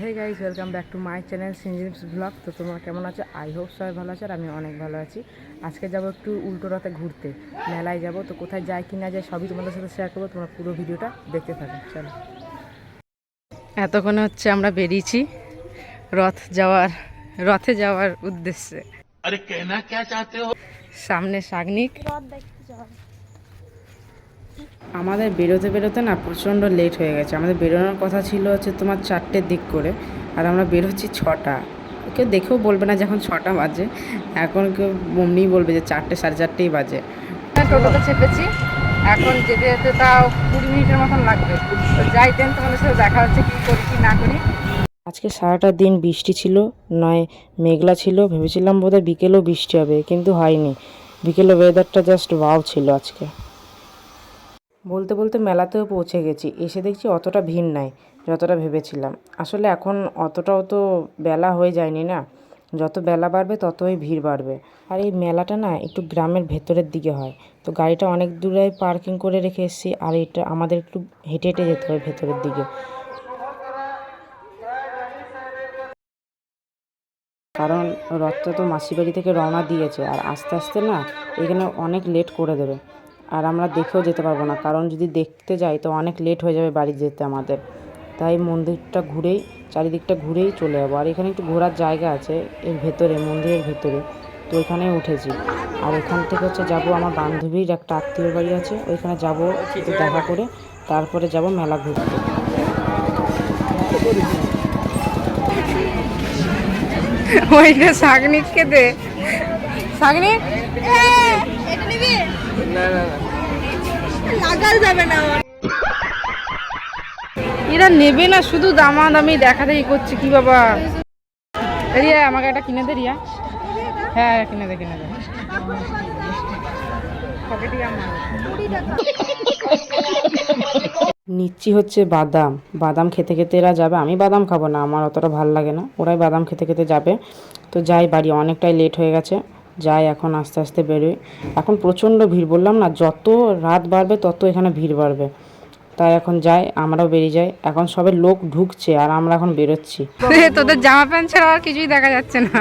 Hey guys welcome back to my channel সিঞ্জিমস blog তো তোমরা কেমন আছো? আই হোপ সবাই ভালো আছে আর আমি অনেক ভালো আছি। আজকে যাব একটু উল্টো রাতে ঘুরতে মেলায় যাব। তো কোথায় যায় কি না যায় সবই তোমাদের সাথে শেয়ার করব। তোমরা পুরো ভিডিওটা দেখতে থাকো চলো। এতক্ষণে হচ্ছে আমরা বেরিয়েছি রথ যাওয়ার রথে যাওয়ার উদ্দেশ্যে। সামনে সাগনিক। রথ দেখতে যাওয়ার আমাদের বেরোতে বেরোতে না প্রচণ্ড লেট হয়ে গেছে। আমাদের বেরোনোর কথা ছিল হচ্ছে তোমার চারটের দিক করে আর আমরা বেরোচ্ছি ছটা। কেউ দেখেও বলবে না যখন ছটা বাজে। এখন কেউ অমনিই বলবে যে চারটে সাড়ে চারটেই বাজে। টোটোতে চেপেছি। এখন যেতে যেতে তাও কুড়ি মিনিটের মতন লাগবে। তো যাই দেন তোমাদের সাথে দেখা হচ্ছে কী করি কি না করি। আজকে সারাটা দিন বৃষ্টি ছিল নয় মেঘলা ছিল ভেবেছিলাম বোধহয় বিকেলেও বৃষ্টি হবে কিন্তু হয়নি। বিকেলে ওয়েদারটা জাস্ট ওয়াও ছিল আজকে। বলতে বলতে মেলাতেও পৌঁছে গেছি। এসে দেখছি অতটা ভিড় নাই, যতটা ভেবেছিলাম। আসলে এখন অতটাও তো বেলা হয়ে যায়নি না। যত বেলা বাড়বে, ততই ভিড় বাড়বে। আর এই মেলাটা না একটু গ্রামের ভেতরের দিকে হয়। তো গাড়িটা অনেক দূরে পার্কিং করে রেখে এসেছি, আর এটা আমাদের একটু হেঁটে হেঁটে যেতে হয় ভেতরের দিকে। কারণ রথটা তো মাসি বাড়ি থেকে রওনা দিয়েছে, আর আস্তে আস্তে না এখানে অনেক লেট করে দেবে। আর আমরা দেখেও যেতে পারব না। কারণ যদি দেখতে যাই তো অনেক লেট হয়ে যাবে বাড়ি যেতে আমাদের। তাই মন্দিরটা ঘুরেই চারিদিকটা ঘুরেই চলে যাব। আর এখানে একটু ঘোরার জায়গা আছে এর ভেতরে মন্দিরের ভেতরে। তো ওইখানে উঠেছি। আর এখান থেকে হচ্ছে যাব আমার বান্ধবীর একটা আত্মীয় বাড়ি আছে ওইখানে যাব একটু দেখা করে তারপরে যাব মেলা ঘুরতে। ওইটা শাগনিককে দে। শাগনিক লাগাল যাবে না এরা নেবে না শুধু দামা দামি দেখা দেখি করছে কি বাবা। রিয়া আমাকে একটা কিনে দে রিয়া। হ্যাঁ কিনে দে কিনে দে। নিচ্ছি হচ্ছে বাদাম। বাদাম খেতে খেতে এরা যাবে। আমি বাদাম খাব না আমার অতটা ভালো লাগে না। ওরাই বাদাম খেতে খেতে যাবে। তো যাই বাড়ি অনেকটাই লেট হয়ে গেছে। যাই এখন আস্তে আস্তে বেরোয়। এখন প্রচণ্ড ভিড়, বললাম না, যত রাত বাড়বে তত এখানে ভিড় বাড়বে। তাই এখন যাই আমরাও বেরিয়ে যাই। এখন সবে লোক ঢুকছে আর আমরা এখন বেরোচ্ছি। তোদের জামা প্যান্ট ছাড়া আর কিছুই দেখা যাচ্ছে না।